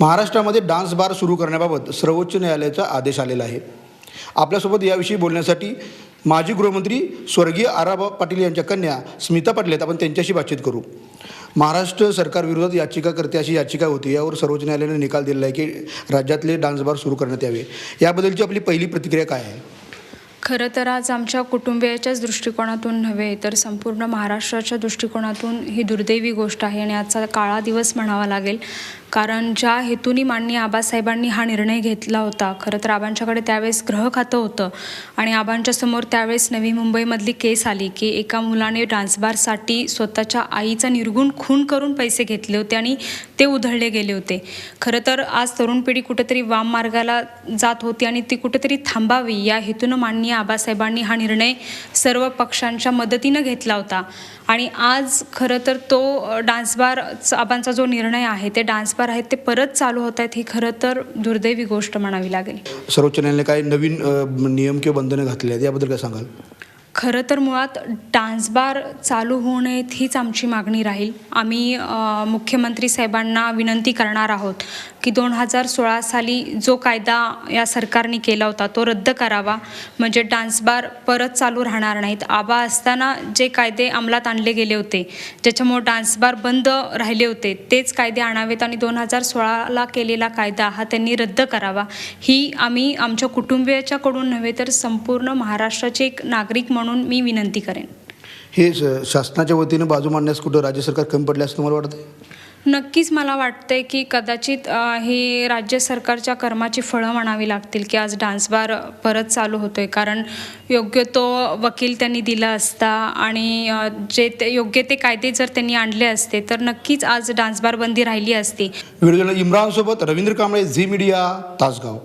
महाराष्ट्रामध्ये dance bar सुरू करण्याबाबत सर्वोच्च न्यायालयाचा आदेश आलेला आहे. आपल्यासोबत याविषयी बोलण्यासाठी माजी गृहमंत्री स्वर्गीय आराबा पाटील यांच्या कन्या स्मिता पाटील आहेत. आपण त्यांच्याशी बातचीत करू. महाराष्ट्र सरकारविरोधात याचिकाकर्ते अशी याचिका होती. यावर सर्वोच्च न्यायालयाने निकाल दिलेला आहे की राज्यातले डान्स बार सुरू करण्यात यावे. याबद्दलची आपली पहिली प्रतिक्रिया काय आहे? खरं तर आज आमच्या कुटुंबियाच्याच दृष्टिकोनातून नव्हे तर संपूर्ण महाराष्ट्राच्या दृष्टिकोनातून ही दुर्दैवी गोष्ट आहे आणि आजचा काळा दिवस म्हणावा लागेल. कारण ज्या हेतूनी माननीय आबासाहेबांनी हा निर्णय घेतला होता खरं तर आबांच्याकडे त्यावेळेस ग्रह खातं होतं आणि आबांच्या समोर त्यावेळेस नवी मुंबईमधली केस आली की एका मुलाने डान्सबारसाठी स्वतःच्या आईचा निर्गुण खून करून पैसे घेतले होते आणि ते उधळले गेले होते. खरं तर आज तरुण पिढी कुठेतरी वाम मार्गाला जात होती आणि ती कुठेतरी थांबावी या हेतूनं माननीय आबासाहेबांनी हा निर्णय सर्व पक्षांच्या मदतीनं घेतला होता. आणि आज खरं तर तो डान्सबार आबांचा जो निर्णय आहे ते डान्स बार आहेत ते परत चालू होत आहेत ही खरं तर दुर्दैवी गोष्ट म्हणावी लागेल. सर्वोच्च न्यायालयाने काही नवीन नियम किंवा बंधनं घातली आहेत याबद्दल काय सांगाल? खरं तर मुळात डान्स बार चालू होऊ नयेत हीच आमची मागणी राहील. आम्ही मुख्यमंत्री साहेबांना विनंती करणार आहोत की दोन हजार सोळा साली जो कायदा या सरकारने केला होता तो रद्द करावा. म्हणजे डान्स बार परत चालू राहणार नाहीत. आबा असताना जे कायदे अंमलात आणले गेले होते ज्याच्यामुळे डान्स बार बंद राहिले होते तेच कायदे आणावेत आणि दोन हजार सोळाला केलेला कायदा हा त्यांनी रद्द करावा. ही आम्ही आमच्या कुटुंबियाच्याकडून नव्हे तर संपूर्ण महाराष्ट्राचे एक नागरिक म्हणून मी विनंती करेन. हे शासनाच्या वतीनं बाजू मांडण्यास कुठं राज्य सरकार कमी पडले असं तुम्हाला वाटतं नक्कीच मला वाटतंय की कदाचित हे राज्य सरकारच्या कर्माची फळं म्हणावी लागतील की आज डान्स बार परत चालू होतोय. कारण योग्य तो वकील त्यांनी दिला असता आणि जे ते योग्य ते कायदे जर त्यांनी आणले असते तर नक्कीच आज डान्स बार बंदी राहिली असती. व्हिडिओ इम्रानसोबत रवींद्र कांबळे झी मीडिया तासगाव.